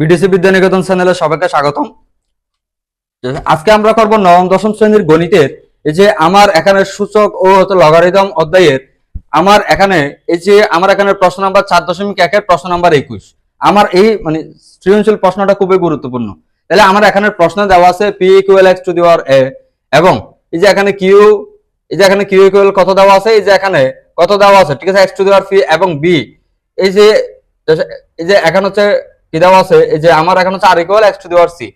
BDC Vidyaniketan চ্যানেলে সবাইকে স্বাগতম। আজকে আমরা করব নবম, দশম শ্রেণির গণিতের। এই যে আমার এখানে সূচক ও লগারিদম অধ্যায়ের, আমার এখানে এই যে আমার এখানে প্রশ্ন নাম্বার চার দশমিক একের প্রশ্ন নাম্বার একুশ। আমার এই মানে সৃজনশীল প্রশ্নটা খুবই গুরুত্বপূর্ণ। তাহলে আমার এখানে প্রশ্ন দেওয়া আছে P equal X to the power A এবং এই যে এখানে কিউ এই যে এখানে কিউ ইকুয়াল কত দেওয়া আছে? এই যে এখানে কত দেওয়া আছে? ঠিক আছে X to the power P এবং বি এই যে এই যে এখানে হচ্ছে কি দেওয়া আছে? এই যে আমার এখানে হচ্ছে R equal X to the power C.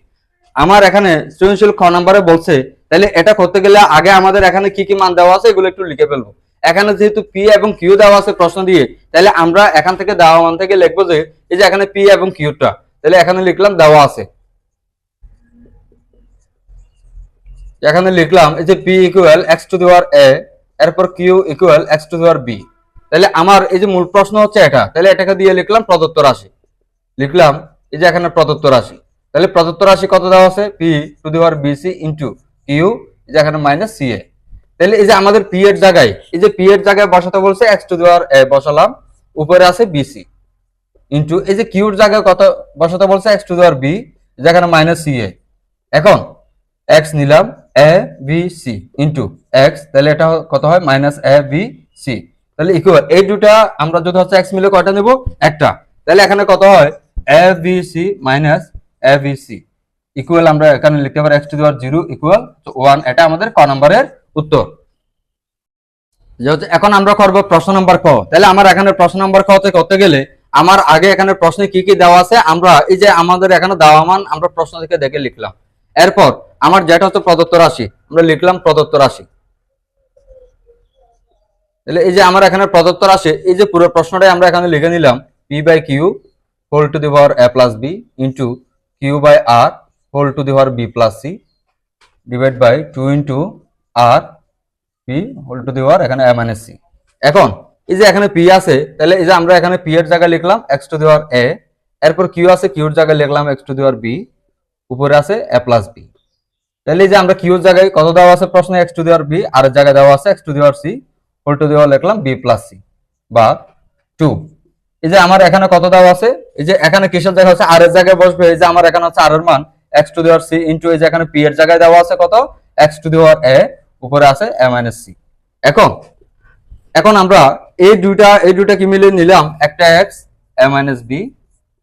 আমার এখানে সৃজনশীল খ নাম্বারে বলছে, তাহলে এটা করতে গেলে আগে আমাদের এখানে কি কি মান দেওয়া আছে এগুলো একটু লিখে ফেলব। এখানে যেহেতু পি এবং কিউ দেওয়া আছে প্রশ্ন দিয়ে, তাহলে আমরা এখান থেকে দেওয়া মান থেকে লিখব যে, এই যে এখানে পি এবং কিউটা তাহলে এখানে লিখলাম দেওয়া আছে। এখানে লিখলাম, এই যে P equal X to the power A এরপর Q equal X to the power B তাহলে আমার এই যে মূল প্রশ্ন হচ্ছে এটা, তাহলে এটাকে দিয়ে লিখলাম প্রদত্ত রাশি। লিখলাম, এই যে এখানে প্রদত্ত রাশি। তাহলে প্রদত্ত রাশি কত দেওয়া আছে? P to the power BC into Q যে এখানে মাইনাস সি এ তাহলে এই যে আমাদের পি এর জায়গায়, এই যে পি এর জায়গায় বসাতে বলছে এক্স টু দি পাওয়ার এ বসালাম, উপরে আছে বিসি ইন্টু এই যে কিউর জায়গায় কত বসাতে বলছে X to the power B যেখানে মাইনাস সি এ এখন এক্স নিলাম A B C into X তাহলে এটা কত হয়? মাইনাস এ বি সি তাহলে ইকুয়াল এই দুটা আমরা যদি হচ্ছে এক্স মিলে কয়টা নেব? একটা। তাহলে এখানে কত হয়? A B C minus A B equal আমরা এখানে লিখতে পারি X to the power zero equal one এটা আমাদের ক নম্বরের উত্তর। যেহেতু এখন আমরা করব প্রশ্ন নম্বর ক, তাহলে আমার এখানে প্রশ্ন নম্বর ক তে করতে গেলে আমার আগে এখানে প্রশ্নে কি কি দেওয়া আছে, আমরা এই যে আমাদের এখানে দেওয়া মান, আমরা প্রশ্ন থেকে দেখে লিখলাম। এরপর আমার যেটা হচ্ছে প্রদত্ত রাশি, আমরা লিখলাম প্রদত্ত রাশি। তাহলে এই যে আমার এখানে প্রদত্ত রাশি, এই যে পুরো প্রশ্নটাই আমরা এখানে লিখে নিলাম P by Q whole to the power A plus B into Q by R whole to the power B plus C divide by two into R P whole to the power এখানে A minus C এখন, এই যে এখানে P আছে, তাহলে এই যে আমরা এখানে পি এর জায়গায় লিখলাম এক্স টু দি পাওয়ার এ এরপর কিউ আছে কিউর জায়গায় লিখলাম X to the power B উপরে আছে এ প্লাস বি তাহলে এই যে আমরা কিউর জায়গায় কত দেওয়া আছে প্রশ্নে X to the power B আর জায়গায় দেওয়া আছে X to the power C whole to the power লিখলাম বি প্লাস সি বা টু এই যে আমার এখানে কত দেওয়া আছে? এই যে এখানে কিসের জায়গায় হচ্ছে? আর এর জায়গায় বসবে। এই যে আমার এখানে হচ্ছে আর এর মান। X to the power C into এই যে এখানে পি এর জায়গায় দেওয়া আছে কত? এক্স টু দি পাওয়ার এ উপরে আছে মাইনাস সি এখন এখন আমরা এই দুইটা এই দুইটা কি মিলিয়ে নিলাম? একটা এক্স এ মাইনাস বি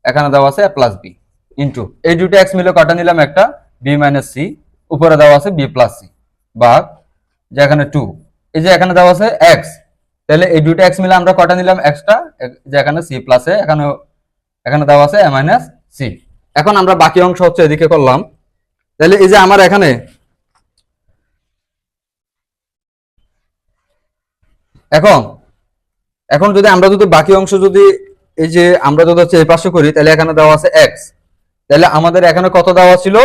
এখানে দেওয়া আছে প্লাস বি ইন্টু এই দুইটা এক্স মিলে কটা নিলাম একটা? বি মাইনাস সি উপরে দেওয়া আছে বি প্লাস সি বা যে এখানে টু এই যে এখানে দেওয়া আছে এক্স তাহলে এই দুটো এক্স মিলে আমরা কটা নিলাম? এক্সট্রা যে এখানে সি প্লাসে এখানে এখানে দেওয়া আছে এ মাইনাস সি এখন আমরা বাকি অংশ হচ্ছে এদিকে করলাম। তাহলে এই যে আমার এখানে এখন এখন যদি আমরা যদি বাকি অংশ যদি এই যে আমরা যদি হচ্ছে এই পাশে করি, তাহলে এখানে দেওয়া আছে এক্স তাহলে আমাদের এখানে কত দেওয়া ছিল?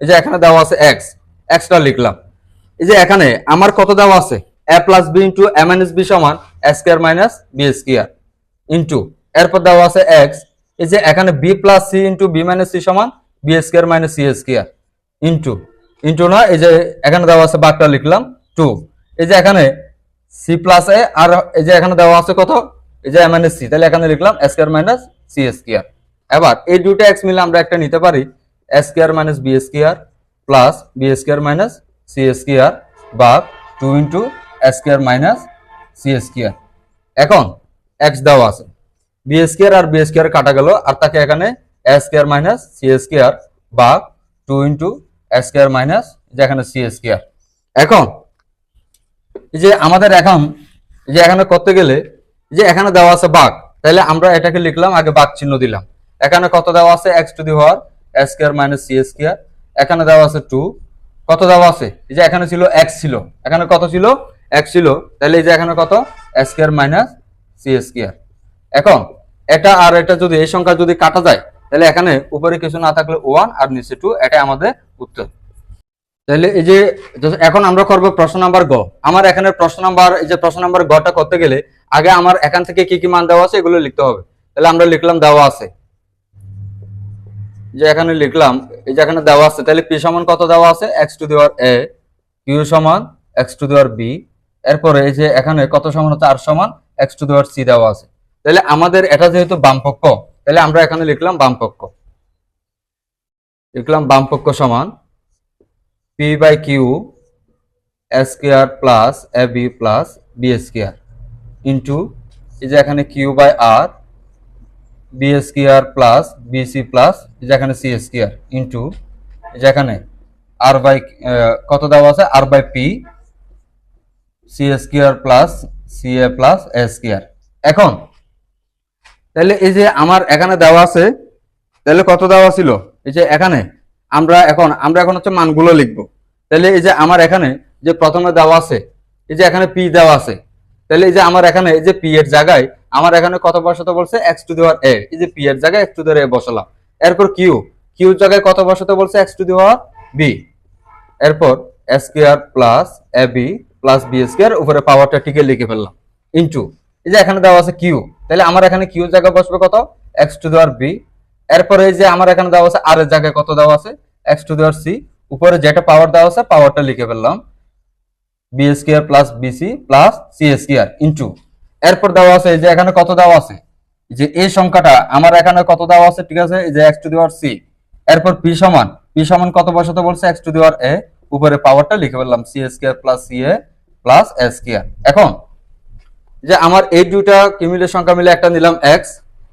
এই যে এখানে দেওয়া আছে এক্স এক্সটা লিখলাম। এই যে এখানে আমার কত দেওয়া আছে? A plus B into A minus B সমান square minus B square into এরপর দেওয়া আছে এক্স এই যে এখানে B plus C into B minus C সমান B square minus C square into into না, এই যে এখানে দেওয়া আছে বাঘটা লিখলাম টু এই যে এখানে সি প্লাস এ আর এই যে এখানে দেওয়া আছে কত? এই যে এম এন সি তাহলে এখানে লিখলাম S square minus C square এবার এই দুটো এক্স মিলে আমরা একটা নিতে পারি S square minus B square plus B square minus C square বা two into S square minus C square এখন এক্স দেওয়া আছে। বি স্কোয়ার আর বি স্কোয়ার কাটা গেল, আর তাকে এখানে স্কোয়ার মাইনাস সি স্কোয়ার বা টু ইন্টু স্কোয়ার মাইনাস যে এখানে সি স্কোয়ার এখন যে আমাদের এখন যে এখানে করতে গেলে যে এখানে দেওয়া আছে বাঘ, তাহলে আমরা এটাকে লিখলাম, আগে বাঘ চিহ্ন দিলাম। এখানে কত দেওয়া আছে? X to the power A square minus C square এখানে দেওয়া আছে টু কত দেওয়া আছে? যে এখানে ছিল এক্স ছিল। এখানে কত ছিল? এক্স ছিল, তাহলে এই যে এখানে কত? A square minus C S square. এখন, এটা আর এটা যদি এই সংখ্যা যদি কাটা যায়, তাহলে এখানে উপরে কিছু না থাকলে ওয়ান আর নিচে টু এটা আমাদের উত্তর। তাহলে এই যে এখন আমরা করব প্রশ্ন নাম্বার গ। আমার এখানে প্রশ্ন নাম্বার, এই যে প্রশ্ন নাম্বার গটা করতে গেলে আগে আমার এখান থেকে কি কি মান দেওয়া আছে এগুলো লিখতে হবে। তাহলে আমরা লিখলাম দেওয়া আছে। যে এখানে লিখলাম, এই যে এখানে দেওয়া আছে, তাহলে পি সমান কত দেওয়া আছে? X to the power A, Q সমান X to the power B এরপরে এই যে এখানে কত সমান হচ্ছে? আর সমান এক্স টু দেওয়ার সি দেওয়া আছে। তাহলে আমাদের এটা যেহেতু বামপক্ষ, তাহলে আমরা এখানে লিখলাম বামপক্ষ। লিখলাম বাম পক্ষ সমান P by Q square plus A B plus B square into এই যে এখানে Q by R B square plus BC plus এই যে এখানে সি স্কোয়ার ইন্টু এই যে এখানে আর বাই কত দেওয়া আছে? R by P C square plus C A plus A square এখন, তাহলে এই যে আমার এখানে দেওয়া আছে, তাহলে কত দেওয়া ছিল? এই যে এখানে, আমরা এখন আমরা এখন হচ্ছে মানগুলো লিখব। তাহলে এই যে আমার এখানে যে প্রথমে দেওয়া আছে, এই যে এখানে পি দেওয়া আছে, তাহলে এই যে আমার এখানে এই যে পি এর জায়গায়, আমার এখানে কত বসাতে বলছে? এক্স টু দেওয়ার এ এই যে পি এর জায়গায় এক্স টু দেওয়ার এ বসালাম। এরপর কিউ কিউর জায়গায় কত বসাতে বলছে? X to the power B এরপর square plus A B plus B square উপরে পাওয়ারটা টিকে লিখে ফেললাম। ইন্টু এই যে এখানে দেওয়া আছে কিউ তাহলে আমার এখানে কিউ জায়গায় বসবে কত? এক্স টু দেওয়ার বি এরপরে এই যে আমার এখানে দেওয়া আছে আর এর জায়গায় কত দেওয়া আছে? এক্স টু দেওয়ার সি উপরে যেটা পাওয়ার দেওয়া আছে পাওয়ারটা লিখে ফেললাম। B square plus BC plus C square into এরপর দেওয়া আছে এই যে এখানে কত দেওয়া আছে? যে এই সংখ্যাটা, আমার এখানে কত দেওয়া আছে, ঠিক আছে? এই যে X to the power C এরপর পি সমান পি সমান কত বসাতে বলছে? এক্স টু দেওয়ার এ উপরে পাওয়ারটা লিখে ফেললাম C square plus C A plus A square এখন, যে আমার এই দুইটা কিমিলের সংখ্যা মিলে একটা নিলাম এক্স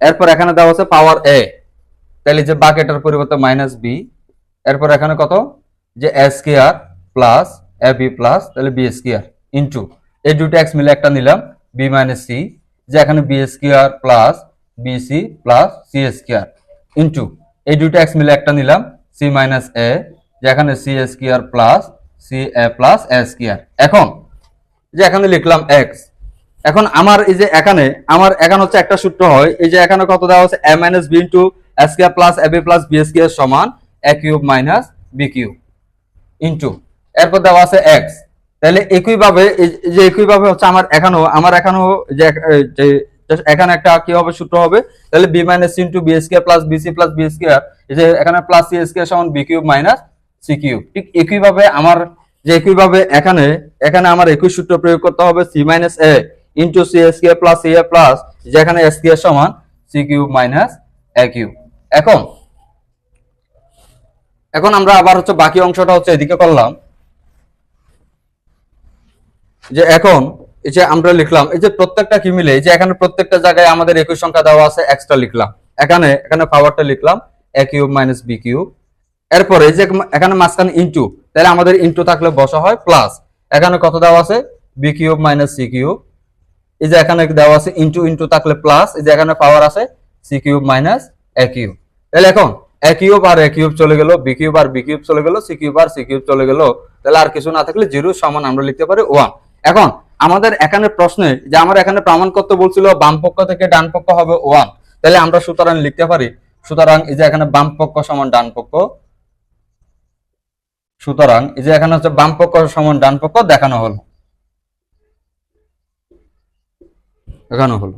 এরপর এখানে দেওয়া আছে পাওয়ার এ তাহলে যে বাকেটার পরিবর্তে মাইনাস বি এরপর এখানে কত? যে A square plus A B plus তাহলে বি স্কোয়ার ইন্টু এই দুটো এক্স মিলে একটা নিলাম বি মাইনাস সি যে এখানে B square plus B C plus C square into এই দুটো এক্স মিলে একটা নিলাম সি মাইনাস এ যে এখানে C square plus C A plus A square এখন যে এখানে লিখলাম এক্স এখন আমার এই যে এখানে, আমার এখানে হচ্ছে একটা সূত্র হয়, এই যে এখানে কত দেওয়া হচ্ছে A minus B into square plus A B plus B square সমান A cube minus B cube into এরপর দেওয়া আছে এক্স তাহলে একইভাবে যে একইভাবে হচ্ছে আমার এখানেও আমার এখানেও যে এখানে একটা কি হবে, সূত্র হবে? তাহলে B minus into B square plus B C plus B square এই যে এখানে প্লাস সি স্কোয়ার সমান বি কিউব মাইনাস সি ঠিক একইভাবে আমার যে একইভাবে এখানে এখানে আমার একই সূত্র প্রয়োগ করতে হবে C minus A into C square plus C A plus যেখানে স্কোয়ার সমান সি কিউব মাইনাস এখন এখন আমরা আবার হচ্ছে বাকি অংশটা হচ্ছে এদিকে করলাম। যে এখন, এই যে আমরা লিখলাম, এই যে প্রত্যেকটা কি মিলে যে এখানে প্রত্যেকটা জায়গায় আমাদের একই সংখ্যা দেওয়া আছে এক্সট্রা লিখলাম। এখানে এখানে পাওয়ারটা লিখলাম A cube minus B cube এরপরে এই যে এখানে মাঝখানে ইন্টু তাহলে আমাদের ইন্টু থাকলে বসা হয় প্লাস এখানে কত দেওয়া আছে? B cube minus C cube এই যে এখানে দেওয়া আছে ইন্টু ইন্টু থাকলে প্লাস এই যে এখানে পাওয়ার আছে C cube minus A cube তাহলে এখন এ কিউব আর এ কিউব চলে গেল বি কিউব আর বি কিউব চলে গেল সি কিউব আর সি কিউব চলে গেল। তাহলে আর কিছু না থাকলে জিরো সমান আমরা লিখতে পারি ওয়ান এখন আমাদের এখানে প্রশ্নে যে আমার এখানে প্রমাণ করতে বলছিল বাম পক্ষ থেকে ডান পক্ষ হবে ওয়ান তাহলে আমরা সুতরাং লিখতে পারি, সুতরাং এই যে এখানে বাম পক্ষ সমান ডান পক্ষ। সুতরাং এই যে এখানে হচ্ছে বাম পক্ষ সমান ডান পক্ষ দেখানো হলো। দেখানো হলো।